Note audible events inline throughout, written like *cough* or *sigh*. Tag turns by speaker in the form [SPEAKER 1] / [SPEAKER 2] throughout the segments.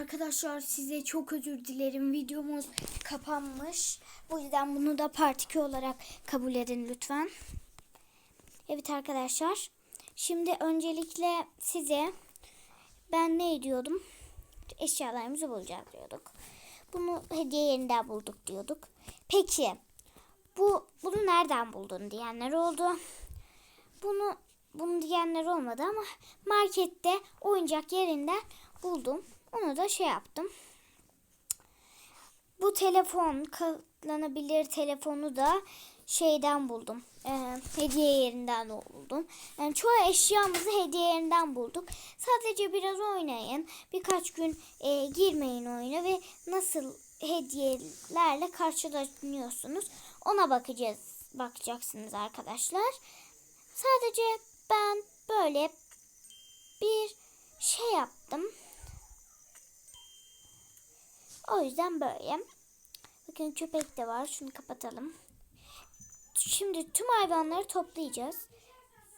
[SPEAKER 1] Arkadaşlar size çok özür dilerim. Videomuz kapanmış. Bu yüzden bunu da part 2 olarak kabul edin lütfen. Evet arkadaşlar. Şimdi öncelikle size ben ne diyordum? Eşyalarımızı bulacağız diyorduk. Bunu hediye yerinden bulduk diyorduk. Peki bu bunu nereden buldun diyenler oldu. Bunu bunu diyenler olmadı ama markette oyuncak yerinden buldum. Onu da şey yaptım. Bu telefon katlanabilir telefonu da şeyden buldum. Ee, hediye yerinden buldum. Yani çoğu eşyamızı hediye yerinden bulduk. Sadece biraz oynayın. Birkaç gün e, girmeyin oyuna ve nasıl hediyelerle karşılaşıyorsunuz ona bakacağız. Bakacaksınız arkadaşlar. Sadece ben böyle bir şey yaptım. O yüzden böyle. Bakın köpek de var. Şunu kapatalım. Şimdi tüm hayvanları toplayacağız.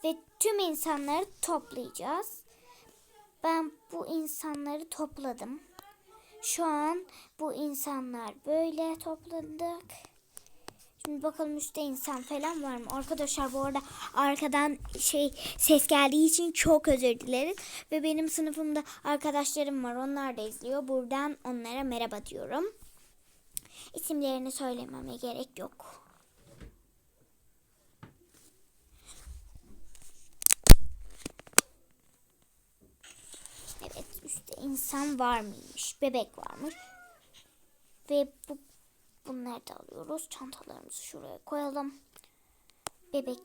[SPEAKER 1] Ve tüm insanları toplayacağız. Ben bu insanları topladım. Şu an bu insanlar böyle topladık. Şimdi bakalım üstte insan falan var mı? Arkadaşlar bu arada arkadan şey ses geldiği için çok özür dileriz. Ve benim sınıfımda arkadaşlarım var. Onlar da izliyor. Buradan onlara merhaba diyorum. İsimlerini söylememe gerek yok. Evet üstte insan var mıymış? Bebek varmış. Ve bu bunları da alıyoruz. Çantalarımızı şuraya koyalım. Bebek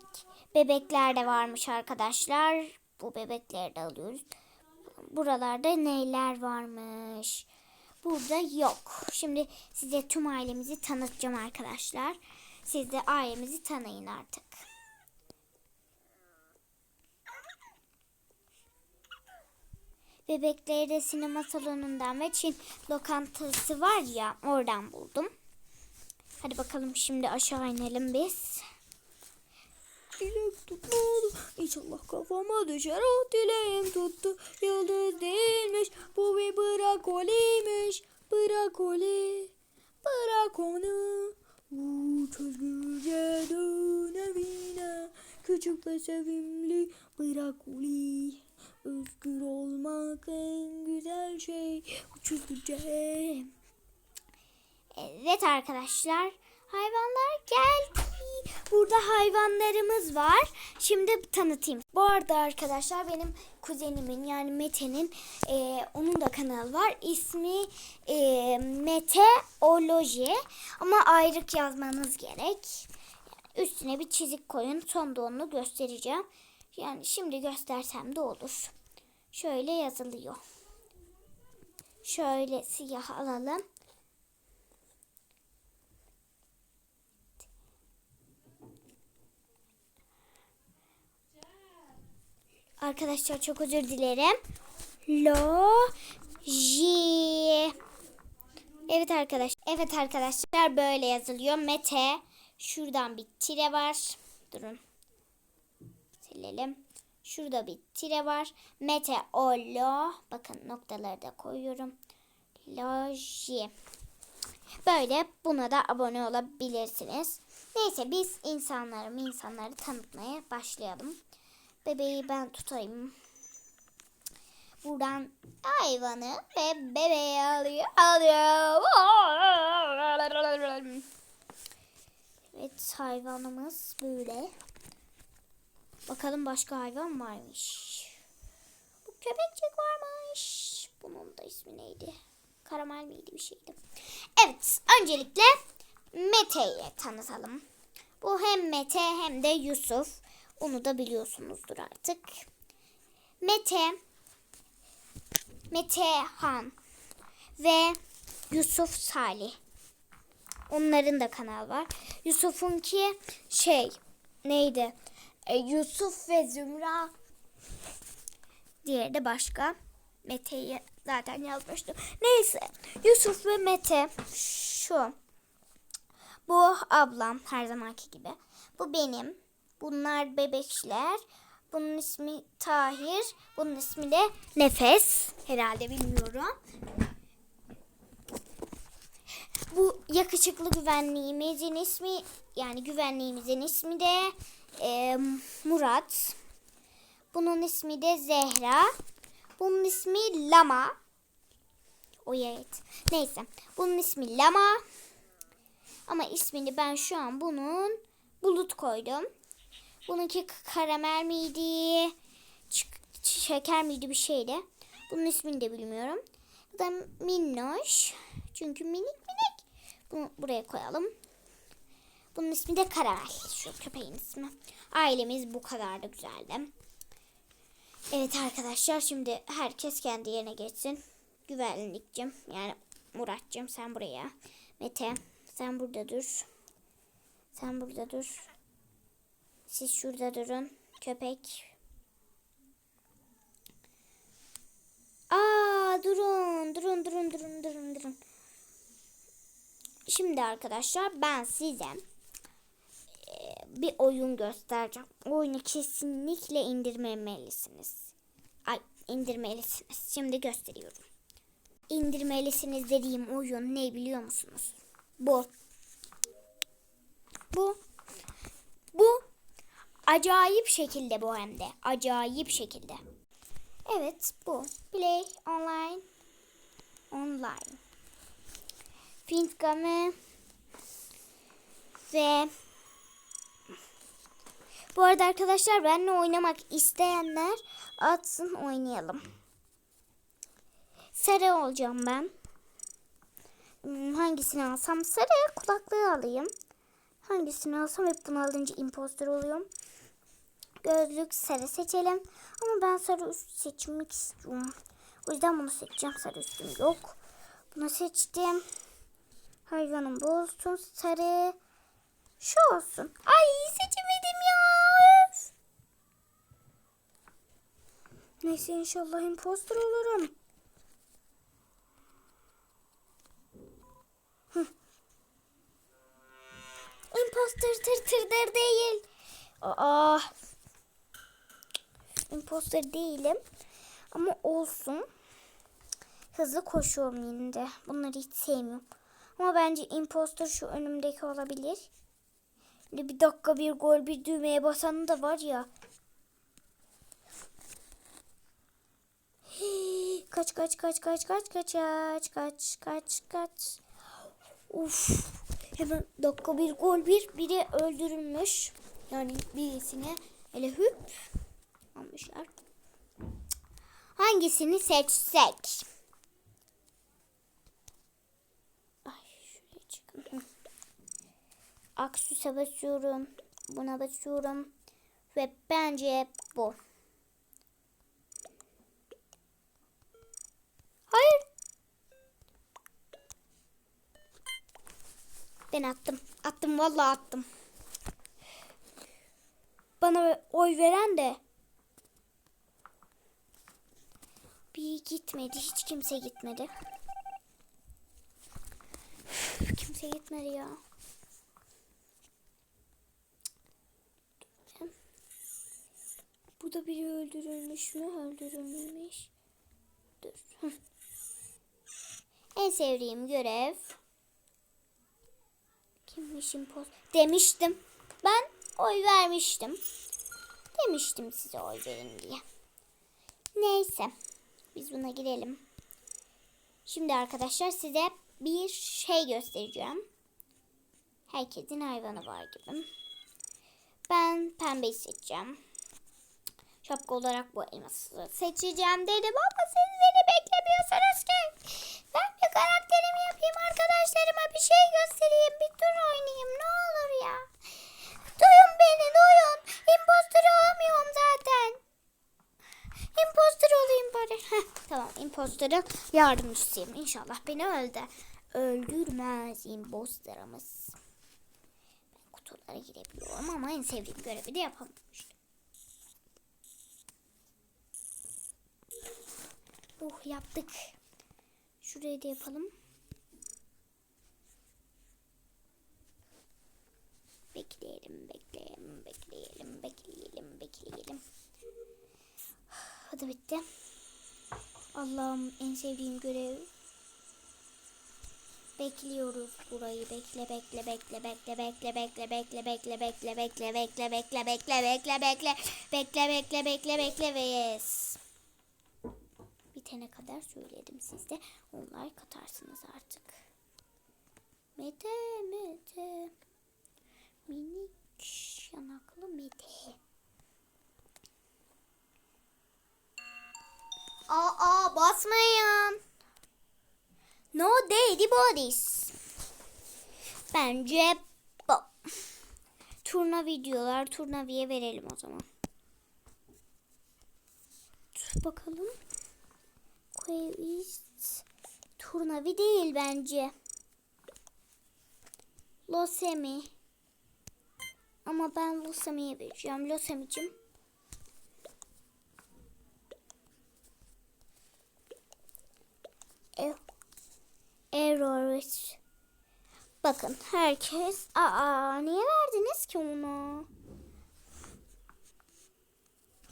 [SPEAKER 1] bebekler de varmış arkadaşlar. Bu bebekleri de alıyoruz. Buralarda neyler varmış? Burada yok. Şimdi size tüm ailemizi tanıtacağım arkadaşlar. Siz de ailemizi tanıyın artık. Bebekleri de sinema salonundan ve Çin lokantası var ya oradan buldum. Hadi bakalım şimdi aşağı inelim biz. Dilek tutmalı. İnşallah kafama düşer. Oh dileğim tuttu. Yıldız değilmiş. Bu bir brakoliymiş. Brakoli. Bırak onu. Uç özgürce dön evine. Küçük ve sevimli brakoli. Özgür olmak en güzel şey. Uç özgürce. Evet arkadaşlar. Hayvanlar geldi. Burada hayvanlarımız var. Şimdi tanıtayım. Bu arada arkadaşlar benim kuzenimin yani Mete'nin e, onun da kanalı var. İsmi e, Meteoloji ama ayrık yazmanız gerek. Üstüne bir çizik koyun. Sonda onu göstereceğim. Yani şimdi göstersem de olur. Şöyle yazılıyor. Şöyle siyah alalım. Arkadaşlar çok özür dilerim. Loji. Evet arkadaşlar. Evet arkadaşlar böyle yazılıyor. Mete. Şuradan bir tire var. Durun. Silelim. Şurada bir tire var. Meteolo. Bakın noktaları da koyuyorum. Loji. Böyle buna da abone olabilirsiniz. Neyse biz insanları insanları tanıtmaya başlayalım. Bebeği ben tutayım. Buradan hayvanı ve bebeği alıyor. Alıyor. Evet hayvanımız böyle. Bakalım başka hayvan varmış. Bu köpekçik varmış. Bunun da ismi neydi? Karamel miydi bir şeydi. Evet öncelikle Mete'yi tanıtalım. Bu hem Mete hem de Yusuf. Onu da biliyorsunuzdur artık. Mete, Mete Han ve Yusuf Salih. Onların da kanal var. Yusuf'unki şey neydi? E, Yusuf ve Zümra. Diğeri de başka. Mete'yi zaten yazmıştım. Neyse. Yusuf ve Mete şu. Bu ablam her zamanki gibi. Bu benim. Bunlar bebekler. Bunun ismi Tahir. Bunun ismi de Nefes. Herhalde bilmiyorum. Bu yakışıklı güvenliğimizin ismi yani güvenliğimizin ismi de e, Murat. Bunun ismi de Zehra. Bunun ismi Lama. O evet. Neyse. Bunun ismi Lama. Ama ismini ben şu an bunun Bulut koydum. Bununki karamel miydi? şeker miydi bir şeydi. Bunun ismini de bilmiyorum. Bu da minnoş. Çünkü minik minik. Bunu buraya koyalım. Bunun ismi de karamel. Şu köpeğin ismi. Ailemiz bu kadar da güzeldi. Evet arkadaşlar şimdi herkes kendi yerine geçsin. Güvenlikçim yani Muratcığım sen buraya. Mete sen burada dur. Sen burada dur. Siz şurada durun. Köpek. Aa durun durun durun durun durun durun. Şimdi arkadaşlar ben size e, bir oyun göstereceğim. Oyunu kesinlikle indirmemelisiniz. Ay indirmelisiniz. Şimdi gösteriyorum. İndirmelisiniz dediğim oyun ne biliyor musunuz? Bu. Bu. Bu. Acayip şekilde bu hem de. Acayip şekilde. Evet bu. Play online. Online. Fintgame ve bu arada arkadaşlar benimle oynamak isteyenler atsın oynayalım. Sarı olacağım ben. Hmm, Hangisini alsam? Sarı kulaklığı alayım. Hangisini alsam hep bunu alınca imposter oluyorum. Gözlük sarı seçelim. Ama ben sarı üst seçmek istiyorum. O yüzden bunu seçeceğim. Sarı üstüm yok. Bunu seçtim. Hayvanım bu olsun. Sarı. Şu olsun. Ay seçemedim ya. Neyse inşallah imposter olurum. Imposter tır tırdır değil. Aa. Imposter değilim. Ama olsun. Hızlı koşuyorum yine de. Bunları hiç sevmiyorum. Ama bence imposter şu önümdeki olabilir. Böyle bir dakika bir gol bir düğmeye basanı da var ya. Kaç kaç kaç kaç kaç kaç kaç kaç kaç kaç. Uf. Hemen dakika bir gol bir biri öldürülmüş. Yani birisine öyle hüp almışlar. Hangisini seçsek? Ay şuraya çıkın. Aksüse basıyorum. Buna basıyorum. Ve bence bu. Hayır. Ben attım. Attım vallahi attım. Bana oy veren de bir gitmedi. Hiç kimse gitmedi. Kimse gitmedi ya. Burada biri öldürülmüş mü? Öldürülmemiş. Dur. En sevdiğim görev. Kimmiş impost? Demiştim. Ben oy vermiştim. Demiştim size oy verin diye. Neyse. Biz buna girelim. Şimdi arkadaşlar size bir şey göstereceğim. Herkesin hayvanı var gibi. Ben pembeyi seçeceğim. Şapka olarak bu elması seçeceğim dedim ama siz beni beklemiyorsunuz ki. Ben bir karakterimi yapayım arkadaşlarıma bir şey göstereyim. Bir tur oynayayım ne olur ya. Duyun beni duyun. Imposter olamıyorum zaten. Bari. Heh, tamam imposter'ın yardımcısıyım. İnşallah beni öldü. Öldürmez imposterımız. Ben kutulara girebiliyorum ama en sevdiğim görevi de işte. Oh yaptık. Şurayı da yapalım. Bekleyelim, bekleyelim, bekleyelim, bekleyelim, bekleyelim. Hadi bitti. Allah'ım en sevdiğim görev. Bekliyoruz burayı. Bekle bekle bekle bekle bekle bekle bekle bekle bekle bekle bekle bekle bekle bekle bekle bekle bekle bekle bekle ve. Bitene kadar söyledim siz de onlar katarsınız artık. Mete Mete minik yanaklı Mete. Aa basmayın. No daddy bodies. Bence bu. Turna videolar turnaviye verelim o zaman. Dur bakalım. Quest turnavi değil bence. Losemi. Ama ben Losemi'ye vereceğim. Losemi'cim. Ev. Error. Bakın herkes aa niye verdiniz ki onu?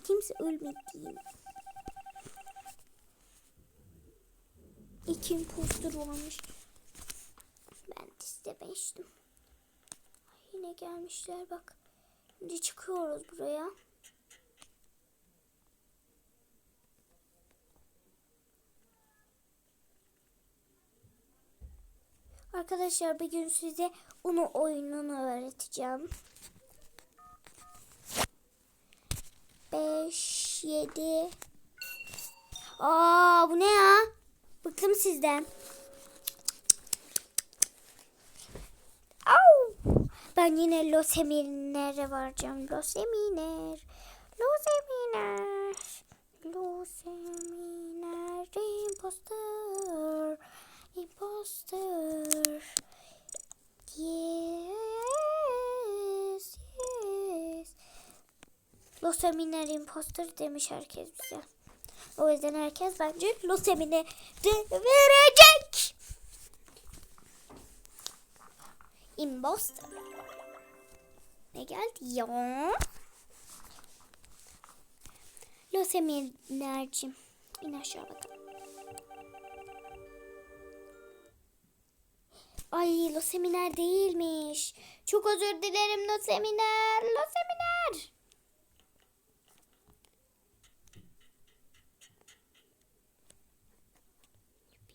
[SPEAKER 1] Kimse ölmedi. İki impostor varmış. Ben de istemiştim. Ay, Yine gelmişler bak. Şimdi çıkıyoruz buraya. Arkadaşlar bugün size Uno oyununu öğreteceğim. 5 7 Aa bu ne ya? Bıktım sizden. Au! Ben yine Los Eminer'e varacağım. Los Eminer. Los Eminer. Los Eminer. Imposter. Imposter. Yes. Yes. Los Eminer Imposter demiş herkes bize. O yüzden herkes bence Los Eminer'i verecek. Imposter. Ne geldi ya? Los Eminer'cim. İn aşağı bakalım. Ay Los Eminer değilmiş. Çok özür dilerim Los Eminer. Los Eminer.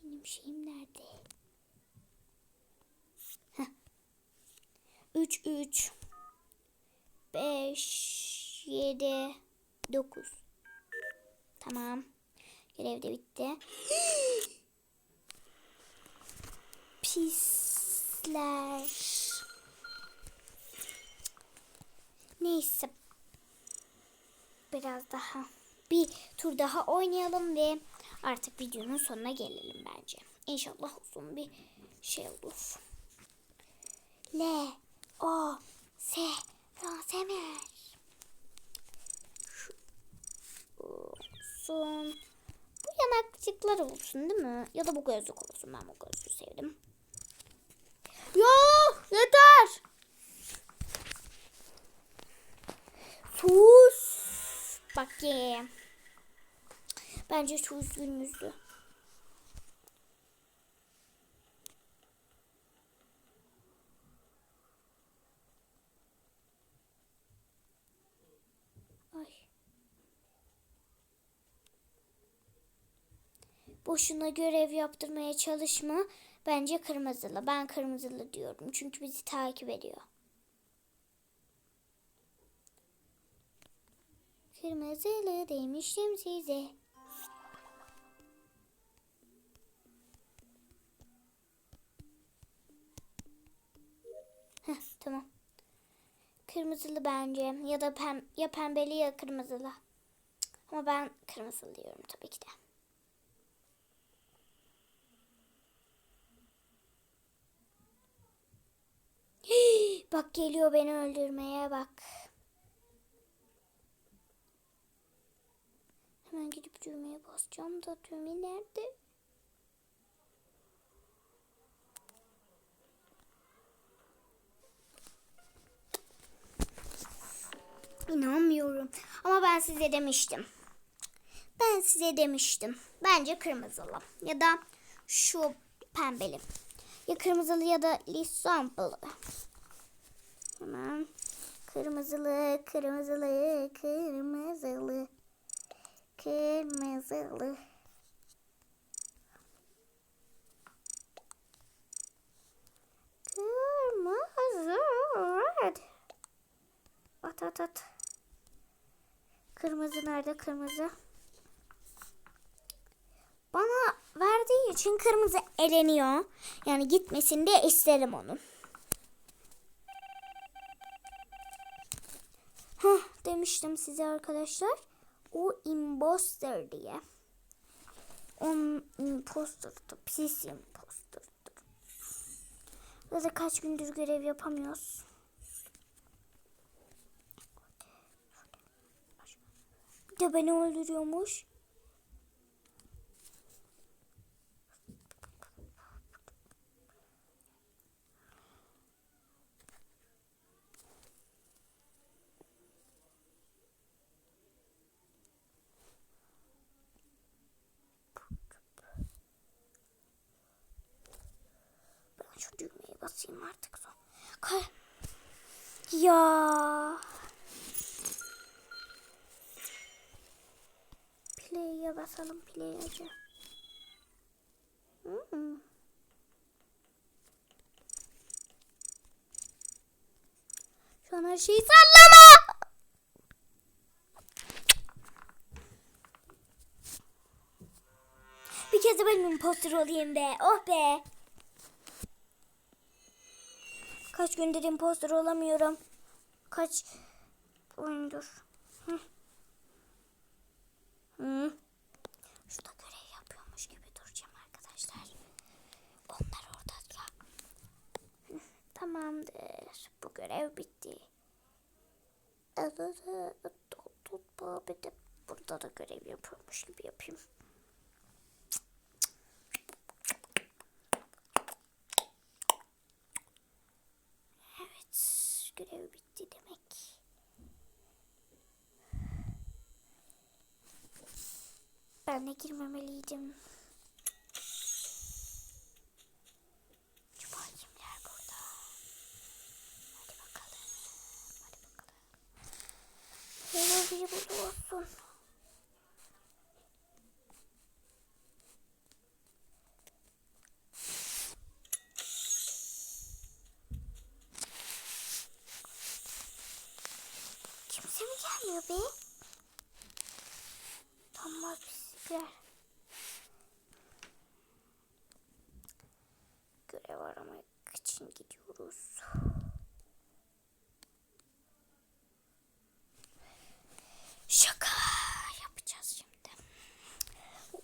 [SPEAKER 1] Benim şeyim nerede? Heh. 3 3 5 7 9 Tamam. Görev de bitti. *gasps* Pisler. Neyse. Biraz daha bir tur daha oynayalım ve artık videonun sonuna gelelim bence. İnşallah uzun bir şey olur. L O S Rosemer. Olsun. Bu yanakçıklar olsun değil mi? Ya da bu gözlük olsun. Ben bu gözlüğü sevdim. Ya yeter. Sus. Bak ye. Bence şu üzgünüzdü. Boşuna görev yaptırmaya çalışma. Bence kırmızılı. Ben kırmızılı diyorum. Çünkü bizi takip ediyor. Kırmızılı demiştim size. Heh, tamam. Kırmızılı bence ya da pem ya pembeli ya kırmızılı. Ama ben kırmızılı diyorum tabii ki de. Hii, bak geliyor beni öldürmeye bak. Hemen gidip düğmeye basacağım da düğme nerede? İnanmıyorum. Ama ben size demiştim. Ben size demiştim. Bence kırmızılı. Ya da şu pembeli. Ya kırmızılı ya da lisamplı. Hemen kırmızılı, kırmızılı, kırmızılı, kırmızılı. At at at. Kırmızı nerede kırmızı? Bana verdiği için kırmızı eleniyor. Yani gitmesin diye isterim onun. Demiştim size arkadaşlar. O imposter diye. Onun imposter'dı. Pis imposter'dı. Da kaç gündür görev yapamıyoruz. Bir de beni öldürüyormuş. Ben şu düğmeye basayım artık son. Ya. Play'e basalım play'e. Hmm. Şu an her şeyi sallama. Bir kez de benim imposter olayım be. Oh be. Kaç gündür imposter olamıyorum. Kaç oyundur. Hı. Hı. Şurada görev yapıyormuş gibi duracağım arkadaşlar. Onlar orada ya. Tamamdır. Bu görev bitti. De burada da görev yapıyormuş gibi yapayım. Evet, görev bitti demek. Ben de girmemeliydim. Acaba kimler burada? Hadi bakalım. Hadi bakalım. Böyle biri burada olsun. Gelmiyor be? Tamam bizimkiler. Görev aramak için gidiyoruz. Şaka yapacağız şimdi.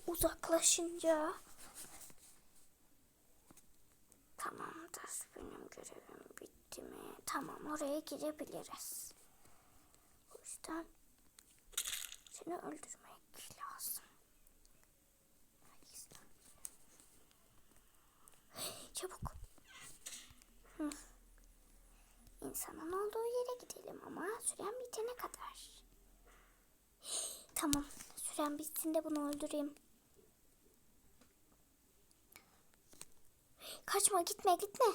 [SPEAKER 1] Uzaklaşınca Tamamdır. Benim görevim bitti mi? Tamam oraya girebiliriz. O yüzden seni öldürmek lazım. Çabuk. İnsanın olduğu yere gidelim ama süren bitene kadar. Tamam. Süren bitsin de bunu öldüreyim. Kaçma gitme gitme.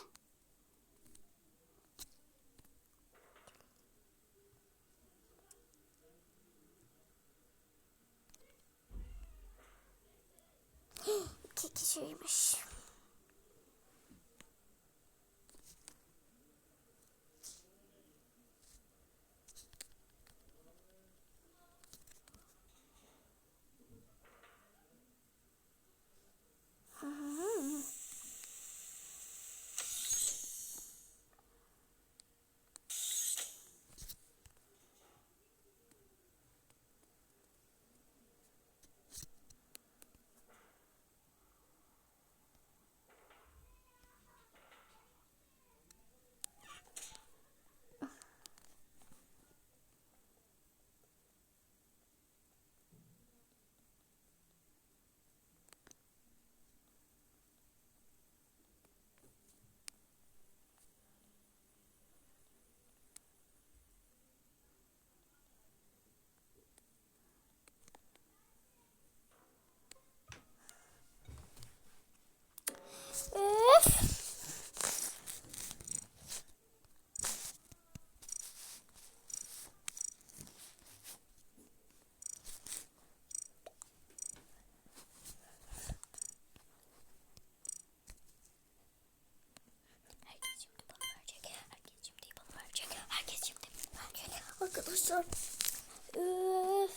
[SPEAKER 1] İki. Hı hı. Arkadaşlar. Öf.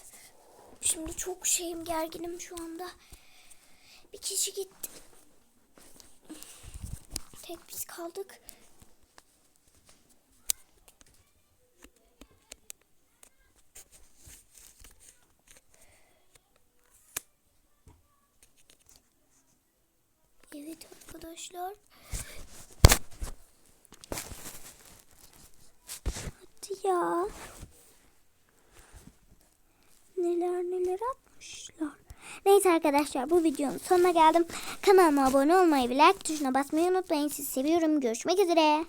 [SPEAKER 1] Şimdi çok şeyim gerginim şu anda. Bir kişi gitti. Tek biz kaldık. Evet arkadaşlar. Hadi ya. Neler neler atmışlar. Neyse arkadaşlar bu videonun sonuna geldim. Kanalıma abone olmayı ve like tuşuna basmayı unutmayın. Sizi seviyorum. Görüşmek üzere.